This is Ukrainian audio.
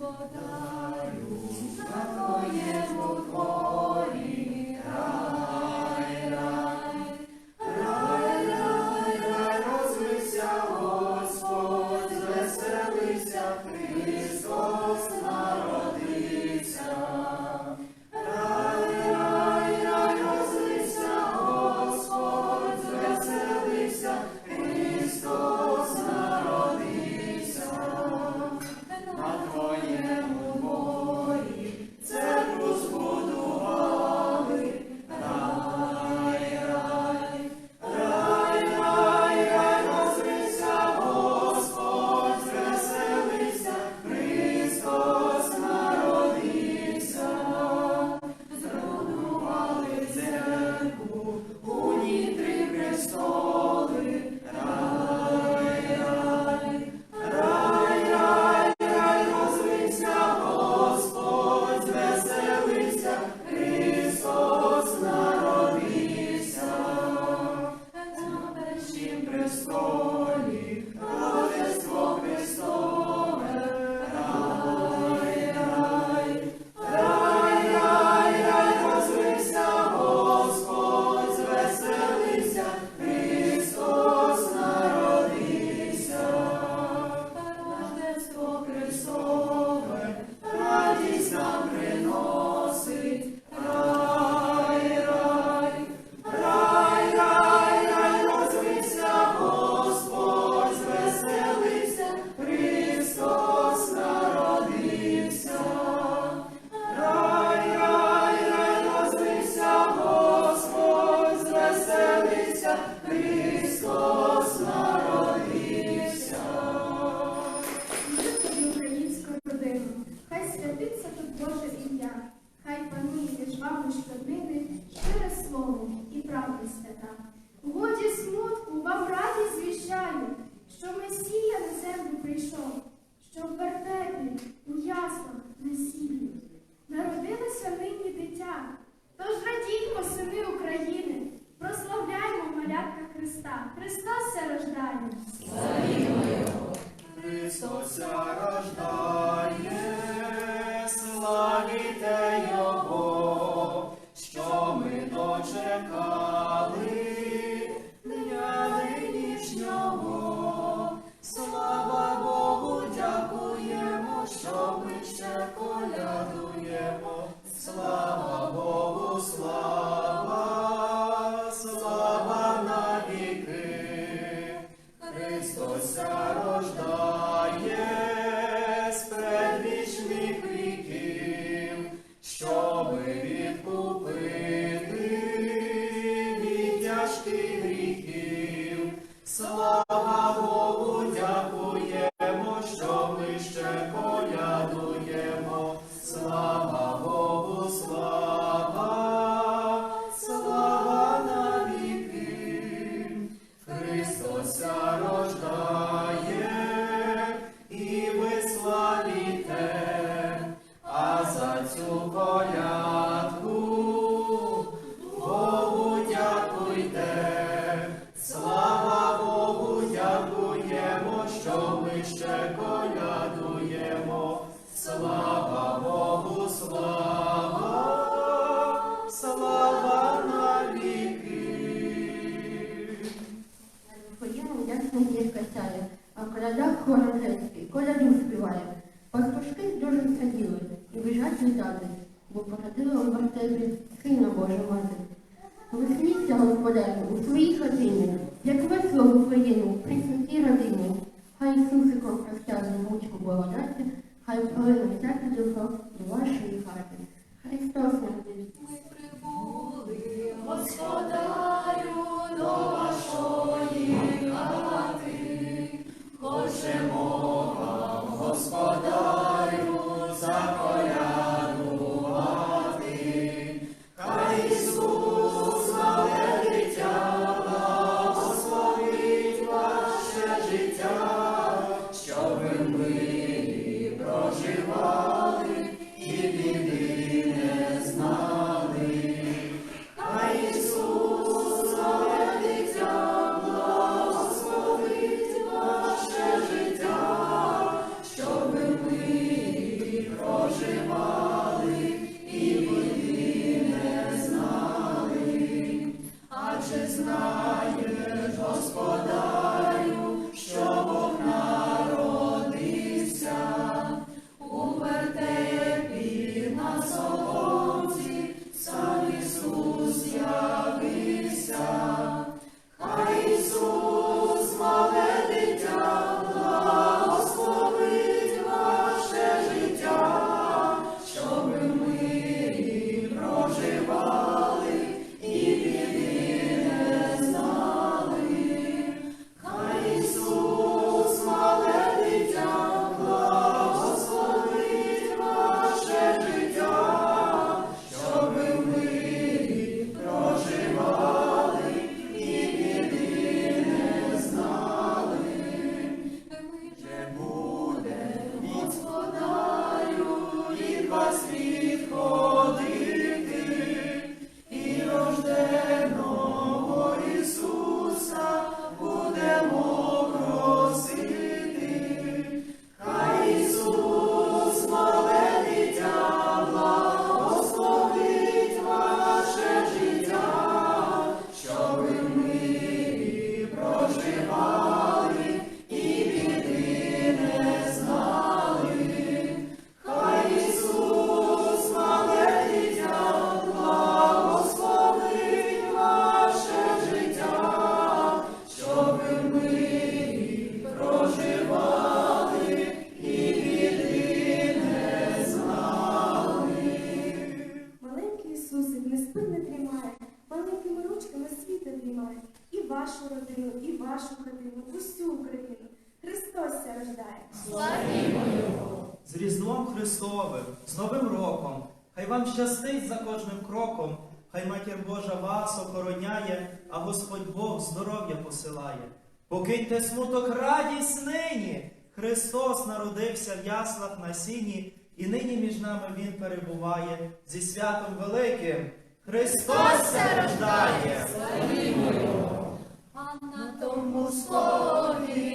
Господарю, на твоєму дворі. Христос рождає. Славімо Христос рождає. Christ is. Городецький, коляду співає. Пастушки дуже саділи і біжать літати, бо порадили у вартебі сина Божа мати. Веселіться, господарю, у своїй хатині, як весело в Україну, при святій родині. Хай Ісусиком простягне мучку благодати, хай полину всяке добро до вашої хати. Христос нам з Різдвом Христовим, з Новим роком. Хай вам щастить за кожним кроком, хай Матір Божа вас охороняє, а Господь Бог здоров'я посилає. Покиньте смуток радість нині. Христос народився в яслах на сіні, і нині між нами Він перебуває зі святом великим. Христос рождає! А на тому слові